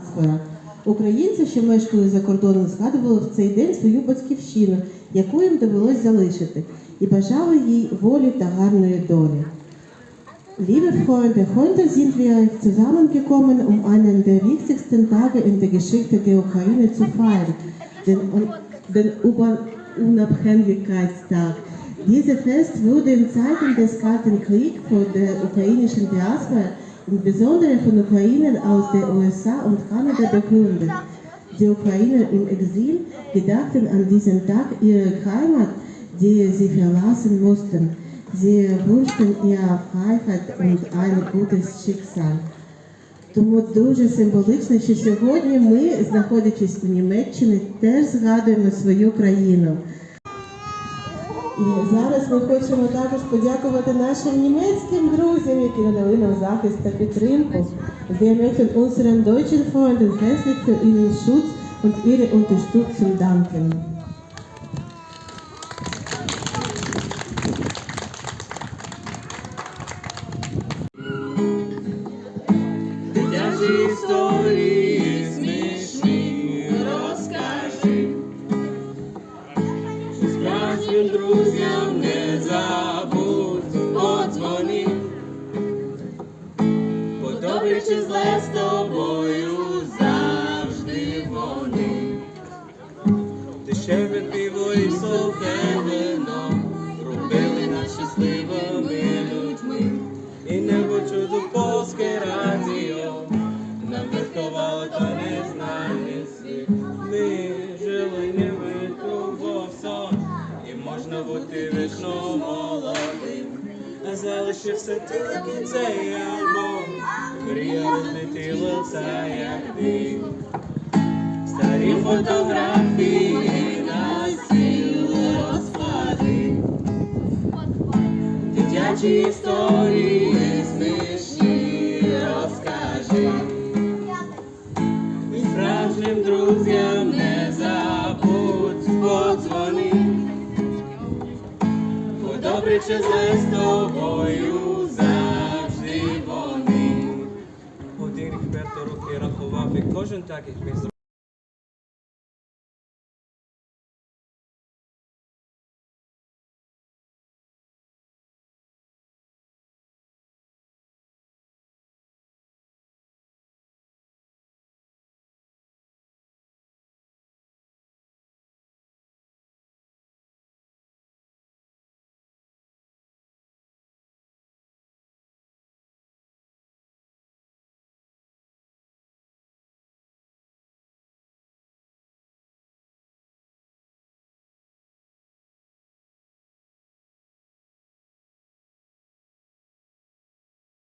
діаспора. Українці, що мешкали за кордоном, згадували в цей день свою батьківщину, яку їм довелось залишити, і бажали їй волі та гарної долі. Liebe Freunde, heute sind wir zusammengekommen, um einen der wichtigsten Tage in der Geschichte der Ukraine zu feiern, den, den Unabhängigkeitstag. Dieses Fest wurde in Zeiten des Kalten Kriegs von der ukrainischen Diaspora, insbesondere von Ukrainern aus den USA und Kanada begründet. Die Ukrainer im Exil gedachten an diesen Tag ihrer Heimat, die sie verlassen mussten. Sie wünschten ihr Freiheit und ein gutes Schicksal. Тому дуже символічно, що сьогодні ми, знаходячись у Німеччині, теж згадуємо свою країну. І зараз ми хочемо також подякувати нашим німецьким друзям, які надали нам захист та підтримку. Wir möchten unseren deutschen Freunden herzlich für Schutz und ihre Unterstützung danken. Дитячі історії Справжнім друзям не забудь подзвони. Бо добре чи зле з тобою завжди вони. Дешеве пиво і сухе можна бути вічно молодим. А залишився тільки цей альбом, мрія розлетілася як дим. Старі фотографії на стіл розклади. Дитячі історії смішні розкажи. І справжнім друзям добре чи з тобою завжди вони. Один вперто руки рахував, і кожен так їх.